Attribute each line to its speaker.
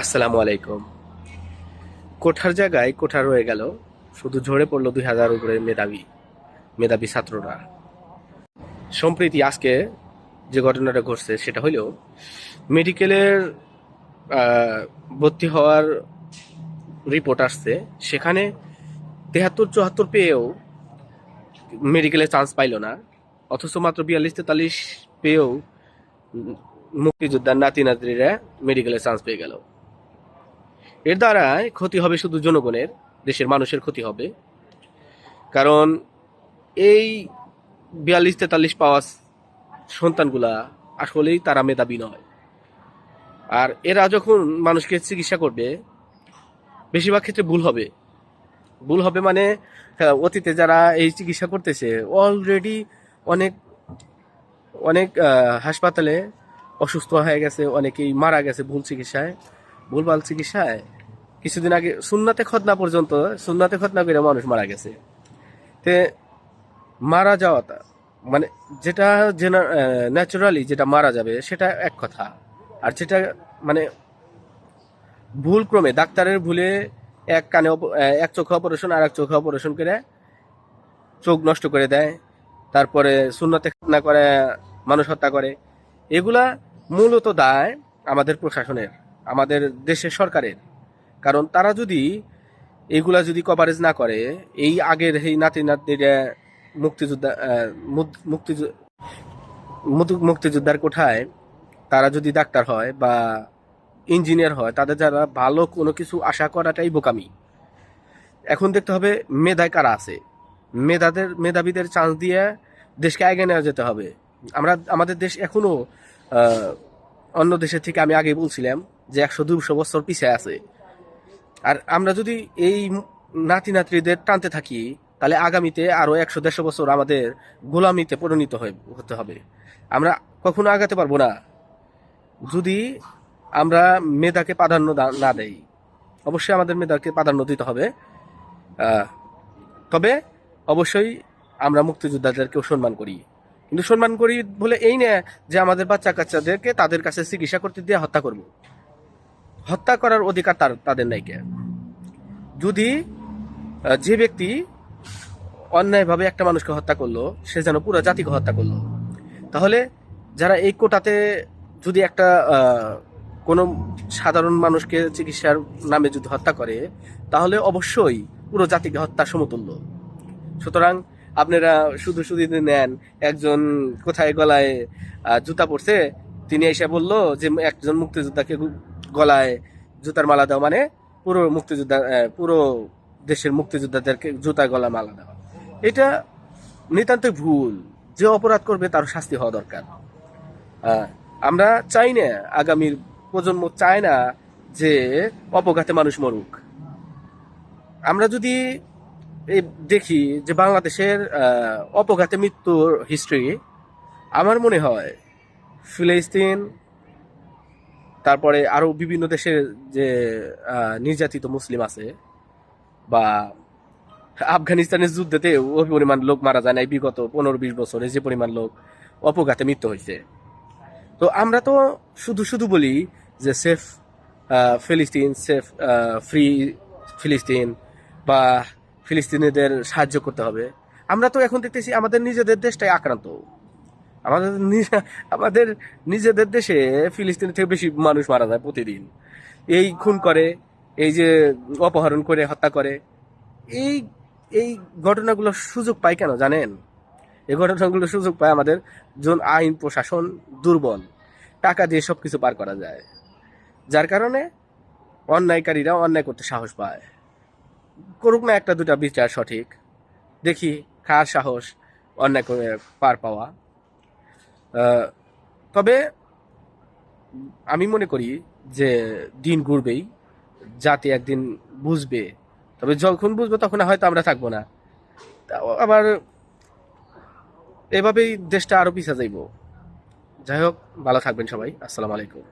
Speaker 1: আসসালামু আলাইকুম। কোঠার জায়গায় কোঠা রয়ে গেল, শুধু ঝরে পড়ল দুই হাজার উপরে মেধাবী মেধাবী ছাত্ররা। সম্প্রীতি আজকে যে ঘটনাটা ঘটছে, সেটা হলো মেডিকেলের ভর্তি হওয়ার রিপোর্ট আসছে, সেখানে তেহাত্তর চুয়াত্তর পেয়েও মেডিকেলে চান্স পাইল না, অথচ মাত্র বিয়াল্লিশ তেতাল্লিশ পেয়েও মুক্তিযোদ্ধার নাতি নাতিরা মেডিকেলে চান্স পেয়ে গেল। এর দ্বারা ক্ষতি হবে শুধু জনগণের, দেশের মানুষের ক্ষতি হবে। কারণ এই বিয়াল্লিশ তেতাল্লিশ পাওয়া সন্তানগুলা আসলেই তারা মেধাবী নয়। আর এরা যখন মানুষকে চিকিৎসা করবে, বেশিরভাগ ক্ষেত্রে ভুল হবে। ভুল হবে মানে অতীতে যারা এই চিকিৎসা করতেছে অলরেডি অনেক অনেক হাসপাতালে অসুস্থ হয়ে গেছে, অনেকেই মারা গেছে ভুল চিকিৎসায়। ভুলভাল চিকিৎসায়। কিছুদিন আগে সুন্নাতে খতনা পর্যন্ত, সুন্নাতে খতনা করে মানুষ মারা গেছে। তে মারা যাওয়াটা মানে যেটা ন্যাচারালি যেটা মারা যাবে, সেটা এক কথা। আর যেটা মানে ভুল ক্রমে ডাক্তারের ভুলে এক কানে এক চোখে অপারেশন আর এক চোখে অপারেশন করে চোখ নষ্ট করে দেয়। তারপরে শূন্যতে না করে, মানুষ হত্যা করে। এগুলা মূলত দায় আমাদের প্রশাসনের আমাদের দেশের সরকারের। কারণ তারা যদি এইগুলা যদি কভারেজ না করে এই আগের এই নাতি নাতিরা মুক্তিযোদ্ধা আহ, মুক- মুক্তিযোদ্ধার কোঠায় তারা যদি ডাক্তার হয় বা ইঞ্জিনিয়ার হয় তাদের যারা ভালো কোনো কিছু আশা করাটাই বোকামি। এখন দেখতে হবে মেধায় কারা আছে। মেধাদের মেধাবীদের চান্স দিয়ে দেশকে এগিয়ে নেওয়া যেতে হবে। আমরা আমাদের দেশ এখনও আহ, অন্য দেশের থেকে আমি আগে বলছিলাম যে একশো দুশো বছর পিছিয়ে আছে। আর আমরা যদি এই নাতি নাতরিদের টানতে থাকি, তাহলে আগামীতে আরও একশো দেড়শো বছর আমাদের গোলামিতে পরিণত হতে হবে। আমরা কখনো আগাতে পারব না। যদি আমরা মেধাকে প্রাধান্য না দেই, অবশ্যই আমাদের মেধাকে প্রাধান্য দিতে হবে। তবে অবশ্যই আমরা মুক্তিযোদ্ধাদেরকেও সম্মান করি। কিন্তু সম্মান করি বলে এই না যে আমাদের বাচ্চা কাচ্চাদেরকে তাদের কাছে চিকিৎসা করতে দিয়ে হত্যা করব। হত্যা করার অধিকার তার, তাদের নাই কে? যদি যে ব্যক্তি অন্যায়ভাবে একটা মানুষকে হত্যা করল, সে যেন পুরো জাতিকে হত্যা করল, তাহলে যারা এই কোটাতে যদি একটা কোনো সাধারণ মানুষকে চিকিৎসার নামে যদি হত্যা করে, তাহলে অবশ্যই পুরো জাতিকে হত্যা সমতুল্য। সুতরাং আপনারা শুধু শুধু নেন, একজন কোথায় গলায় জুতা পরছে, তিনি এসে বলল যে একজন মুক্তিযোদ্ধাকে গলায় জুতার মালা দেওয়া মানে পুরো মুক্তিযোদ্ধা পুরো দেশের মুক্তিযোদ্ধাদেরকে জুতার গলা, মালা দেওয়া এটা নিতান্তই ভুল। যে অপরাধ করবে তার শাস্তি হওয়া দরকার। আমরা চাই না আগামীর প্রজন্ম চায় না যে অপঘাতে মানুষ মরুক। আমরা যদি এই দেখি যে বাংলাদেশের অপঘাতে মৃত্যুর হিস্ট্রি আমার মনে হয় ফিলিস্তিন, তারপরে আরও বিভিন্ন দেশের যে নির্যাতিত মুসলিম আছে বা আফগানিস্তানের যুদ্ধেতে ওই পরিমাণ লোক মারা যায় নাই, বিগত পনেরো বিশ বছরে যে পরিমাণ লোক অপঘাতে মৃত্যু হয়েছে। তো আমরা তো শুধু শুধু বলি যে সেফ ফিলিস্তিন, সেফ ফ্রি ফিলিস্তিন বা ফিলিস্তিনিদের সাহায্য করতে হবে। আমরা তো এখন দেখতেছি আমাদের নিজেদের দেশটাই আক্রান্ত। আমাদের আমাদের নিজেদের দেশে ফিলিস্তিনের থেকে বেশি মানুষ মারা যায় প্রতিদিন। এই খুন করে, এই যে অপহরণ করে, হত্যা করে, এই এই ঘটনাগুলোর সুযোগ পায় কেন জানেন? এই ঘটনাগুলোর সুযোগ পায় আমাদের জন আইন প্রশাসন দুর্বল, টাকা দিয়ে সব কিছু পার করা যায়। যার কারণে অন্যায়কারীরা অন্যায় করতে সাহস পায়। করুক না একটা দুটা বিচার সঠিক, দেখি কার সাহস অন্যায় করে পার পাওয়া। তবে আমি মনে করি যে দিন ঘুরবেই, জাতি একদিন বুঝবে। তবে যখন বুঝবে তখন হয়তো আমরা থাকব না। আবার এভাবেই দেশটা আরও পিছা যাইব। যাই হোক, ভালো থাকবেন সবাই। আসসালামু আলাইকুম।